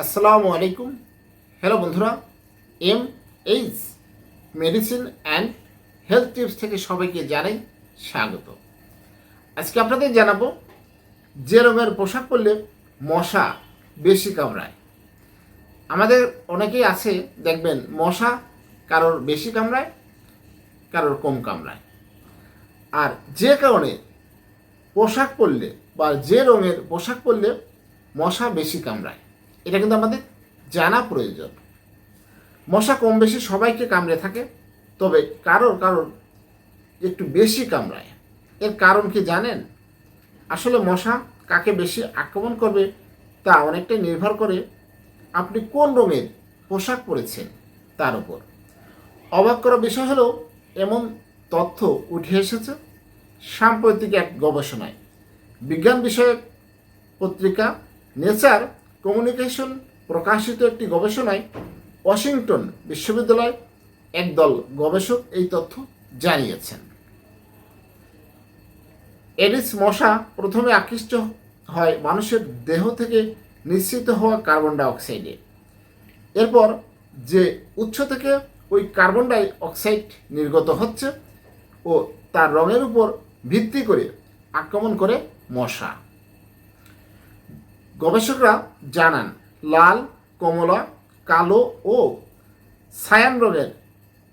আসসালামু আলাইকুম। হ্যালো বন্ধুরা, M H medicine and health tips থেকে সবাইকে জানাই স্বাগত। আজকে আপনাদের জানাব, যে রঙের পোশাক পরলে মশা বেশি কামড়ায়। আমাদের অনেকেই আছে, দেখবেন মশা কারোর বেশি কামড়ায়, কারোর কম কামড়ায়। আর যে কারণে পোশাক পরলে বা যে রঙের পোশাক পরলে মশা বেশি কামড়ায়। এটা কিন্তু আমাদের জানা প্রয়োজন। মশা কম বেশি সবাইকে কামড়ে থাকে, তবে কারোর কারোর একটু বেশি কামড়ায়। এর কারণ কি জানেন? আসলে মশা কাকে বেশি আক্রমণ করবে তা অনেকটাই নির্ভর করে আপনি কোন রঙের পোশাক পরেছেন তার উপর। অবাক করা বিষয় হলো, এমন তথ্য উঠে এসেছে সাম্প্রতিক এক গবেষণায়। বিজ্ঞান বিষয়ক পত্রিকা নেচার কমিউনিকেশন প্রকাশিত একটি গবেষণায় ওয়াশিংটন বিশ্ববিদ্যালয় একদল গবেষক এই তথ্য জানিয়েছেন। এডিস মশা প্রথমে আকৃষ্ট হয় মানুষের দেহ থেকে নিঃসৃত হওয়া কার্বন ডাই অক্সাইডে এরপর যে উৎস থেকে ওই কার্বন ডাই অক্সাইড নির্গত হচ্ছে ও তার রঙের উপর ভিত্তি করে আক্রমণ করে মশা। গবেষকরা জানান, লাল, কমলা, কালো ও সায়ান রঙের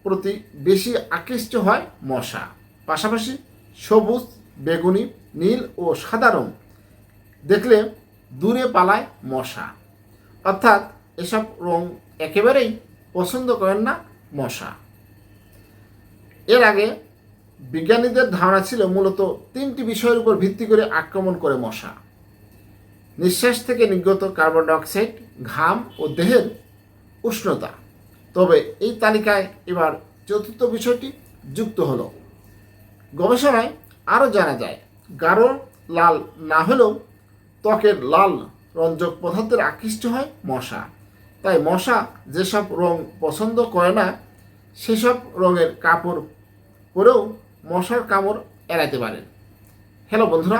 প্রতি বেশি আকৃষ্ট হয় মশা। পাশাপাশি সবুজ, বেগুনি, নীল ও সাদা রং দেখলে দূরে পালায় মশা। অর্থাৎ এসব রং একেবারেই পছন্দ করেন না মশা। এর আগে বিজ্ঞানীদের ধারণা ছিল মূলত তিনটি বিষয়ের উপর ভিত্তি করে আক্রমণ করে মশা। নিঃশ্বাস থেকে নির্গত কার্বন ডাইঅক্সাইড, ঘাম ও দেহের উষ্ণতা। তবে এই তালিকায় এবার চতুর্থ বিষয়টি যুক্ত হলো। গবেষণায় আরও জানা যায়, গাঢ় লাল না হলেও ত্বকের লাল রঞ্জক পদার্থের আকৃষ্ট হয় মশা। তাই মশা যেসব রং পছন্দ করে না, সেসব রঙের কাপড় পরেও মশার কামড় এড়াতে পারেন হ্যালো বন্ধুরা